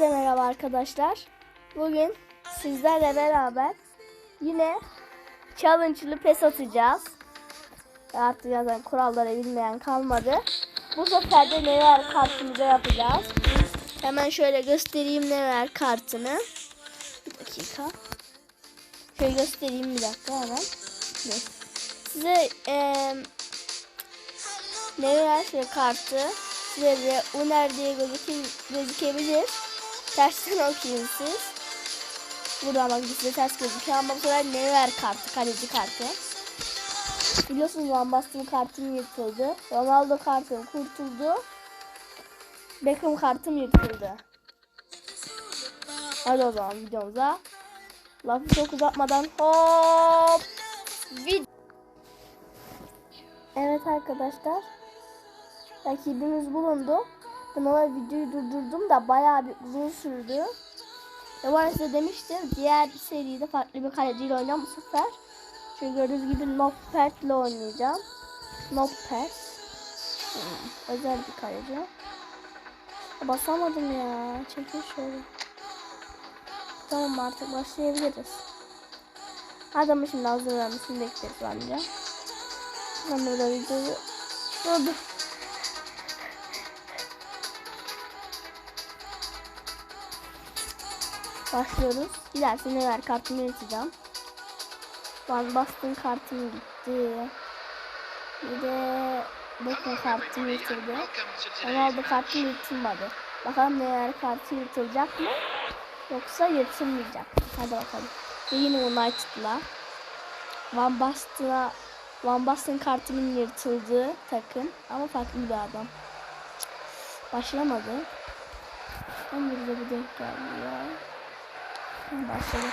Hepinize merhaba arkadaşlar. Bugün sizlerle beraber yine challenge'lı pes atacağız. Artık zaten kuralları bilmeyen kalmadı. Bu sefer de neler kartımıza yapacağız. Hemen şöyle göstereyim neler kartını. Bir dakika. Şöyle göstereyim bir dakika hemen. Size eee neler kartı size de Uner diye gözükür, gözükebilir. Tersten okuyun siz. Burada bak size ters gözüküyor ama bu sefer Never kartı, kaleci kartı. Biliyorsunuz Van Basten kartım yırtıldı. Ronaldo kartım kurtuldu. Beckham kartım yırtıldı. Hadi o zaman videomuza. Lafı çok uzatmadan hop. Vid Evet arkadaşlar. Rakibimiz bulundu. Ben ona videoyu durdurdum da bayağı bir uzun sürdü. Ve bu arada size demiştim diğer seride farklı bir kaleciyle oynayacağım bu sefer. Çünkü gördüğünüz gibi Noppert ile oynayacağım. Noppert. Hmm, özel bir kaleci. Basamadım ya. Çekil şöyle. Tamam artık başlayabiliriz. Adamı şimdi hazırlanmasını bekleriz bence. Ben burada videoyu Dur. Başlıyoruz. Dilerse neler kartımı yırtacağım. Van Basten kartım gitti. Bir de Beckham kartım yırtıldı. Ronaldo kartım yırtılmadı. Bakalım neler kartı yırtılacak mı? Yoksa yırtılmayacak? Hadi bakalım. Ve yine United'la. Van Basten'a Van Basten kartımın yırtıldığı takım ama farklı bir adam. Başlamadı. 11'de bir denk geldi ya. Başladı.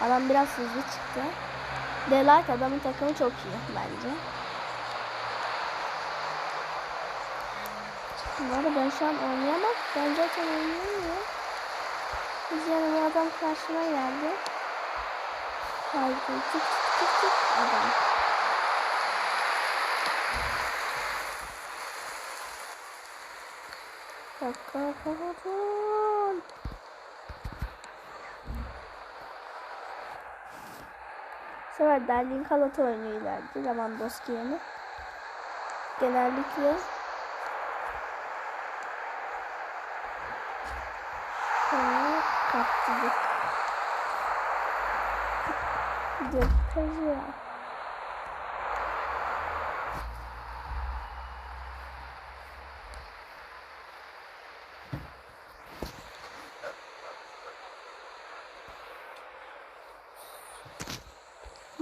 Adam biraz hızlı çıktı. Delight adamın takımı çok iyi bence. Bu ben şu an oynayamam. Ben zaten oynayamıyorum. Bu adam karşıma geldi. Haydi tık tık tık adam. Dakika pardon. Bu sefer Derlin Kalat oynuyor ileride Lewandowski yerine. Genellikle kaptırdık. Döküyoruz ya.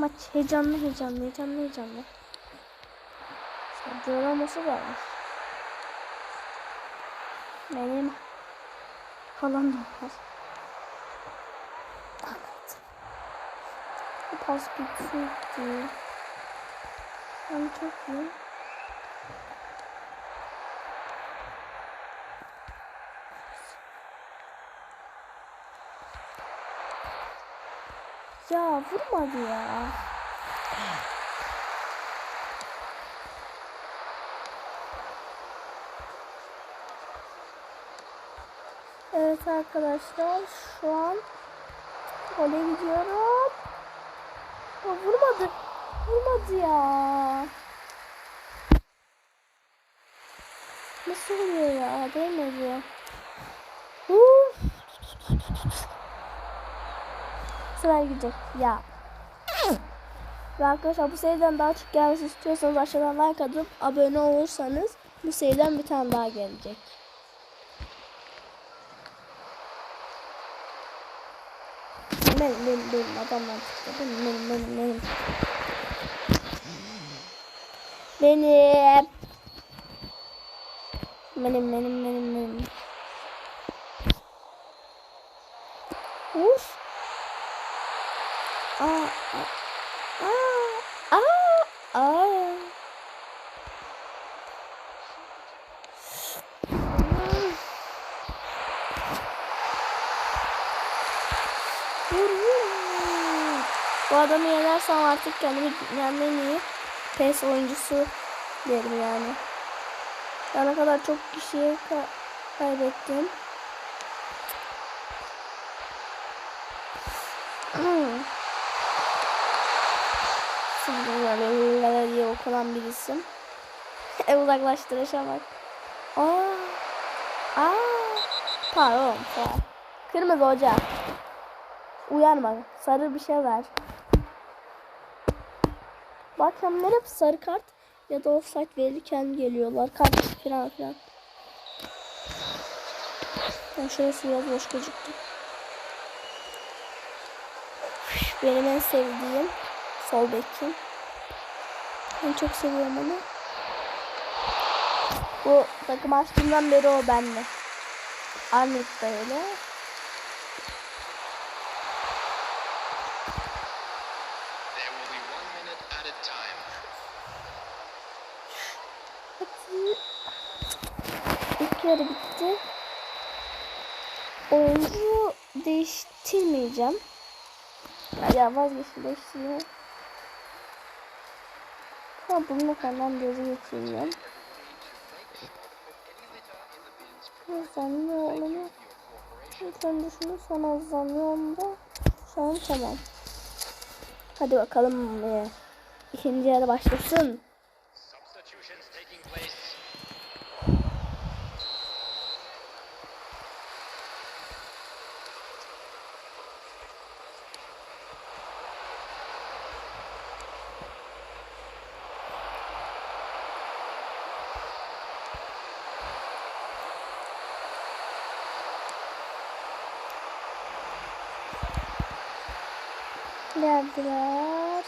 Maç heyecanlı heyecanlı heyecanlı heyecanlı. Saldırılaması varmış. Benim falan da var. Evet. Bu pas bitsin Ben çok iyi. Ya vurmadı ya. Evet arkadaşlar şu an gole gidiyorum. Ya vurmadı. Vurmadı ya. Nasıl oluyor ya? Değmedi. Sıra gidecek ya. Ve arkadaşlar bu seriden daha çok gelmesi istiyorsanız aşağıdan like atıp abone olursanız bu seriden bir tane daha gelecek. Benim benim benim adamlar çıktı. Benim benim benim benim. Benim. Benim benim benim benim. adamı yenersem artık kendimi dünyanın en iyi PES oyuncusu derim yani. Ben kadar çok kişiyi ka kaybettim. Sınırlar diye okunan bir isim. e uzaklaştırışa bak. Aa. Aa. Pardon. Kırmızı hoca. Uyarma. Sarı bir şey ver. Hem hep sarı kart ya da offside verirken geliyorlar. Kart falan filan. Ben şurası biraz boş gözüktü. Benim en sevdiğim sol bekim. Ben çok seviyorum onu. Bu takım açtığımdan beri o benle. Arnold da öyle. İlk yarı bitti. Oyuncu değiştirmeyeceğim. Ya vazgeçtim değiştirmeye. Ha bununla falan gözü geçireceğim. Zanlı oğlumu. Lütfen düşünün sonra zanlı onda. Şu an tamam. Hadi bakalım. Ee, ikinci yarı başlasın. Geldiler.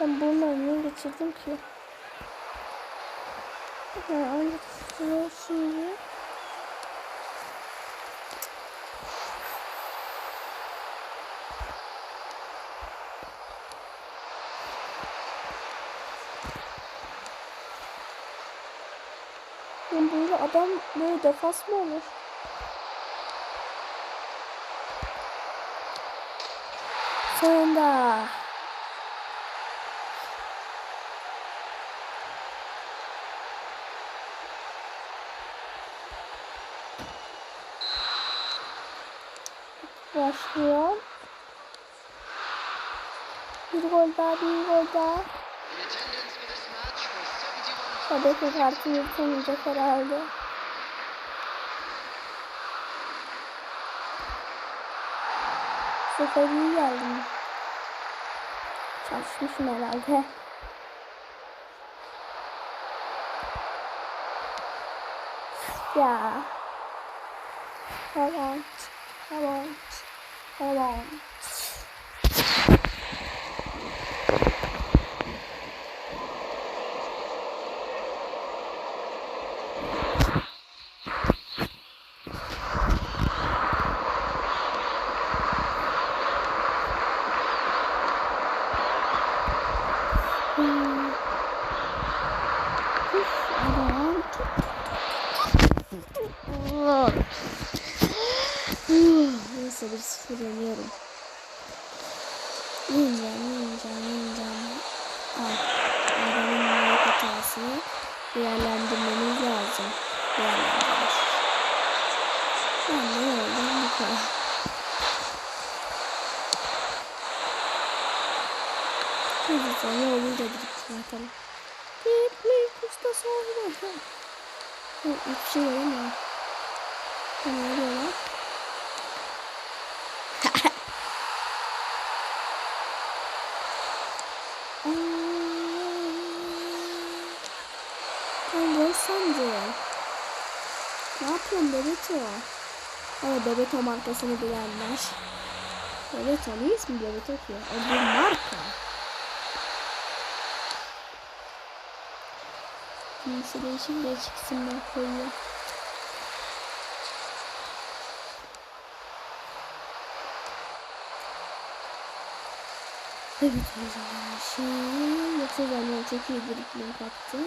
Ben bunları niye geçirdim ki? Ha, ancak şuraya şimdi. Ya böyle adam böyle defas mı olur? Sonunda. Başlıyor. Bir gol daha, bir gol daha. The attendance for this match was 71. Tabii ki kartı yırtamayacak herhalde. Sefer iyi geldim. Çalışmışım herhalde. Ya. Tamam. Tamam. Tamam. Bir sıfır yeniyorum. Yeneceğim, yeneceğim, yeneceğim. Al. Adamın büyük hatasını değerlendirmemiz lazım. Değerlendiririz. Ben ne oldu bu kadar. Hadi olur da gitsin bakalım. Gitmek ustası oldu. Bir şey yok mu? Ne oluyor lan? Sen gol sence. Yapıyorsun Bebeto? Evet Bebeto markasını bilenler. Bebeto ne ismi Bebeto ki? O bir marka. Neyse değişik değişik isimler koyuyor. Evet o zaman şey yoksa zaman çok iyi bir iklim kattı.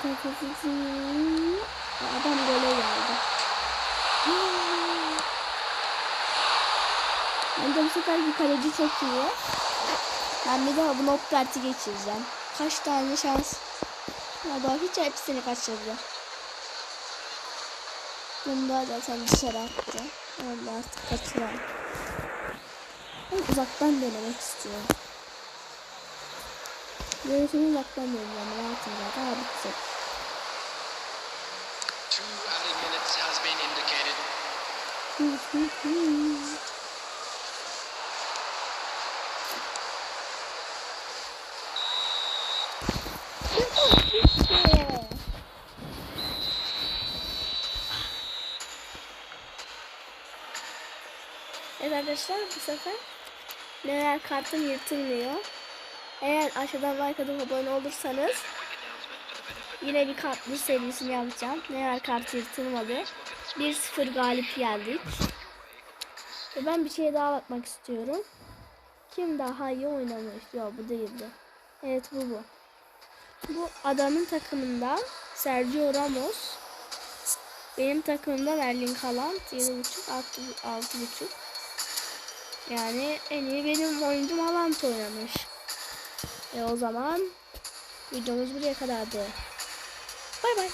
Adam Adam gole geldi. Bence bu sefer bir kaleci çok iyi. Ben bir daha bu not kartı geçireceğim. kaç tane şans. Ama hiç hepsini kaçırdı. Bunda zaten dışarı attı. Onu artık kaçıran. Ben uzaktan denemek istiyorum. Görüşümü uzaktan deneyeceğim. Rahatım zaten. Abi güzel. Two added minutes has been indicated. Hı hı hı. Evet arkadaşlar bu sefer neler kartım yırtılmıyor. Eğer aşağıdan like atıp abone olursanız yine bir kartlı serisini yapacağım. Neler kartı yırtılmadı. 1-0 galip geldik. Ve ben bir şey daha bakmak istiyorum. Kim daha iyi oynamış? Yok bu değildi. Evet bu bu. Bu adamın takımından Sergio Ramos. Benim takımımdan Erling Haaland 7.5 6 6.5. Yani en iyi benim oyuncum Haaland oynamış. E o zaman videomuz buraya kadardı. Bay bay.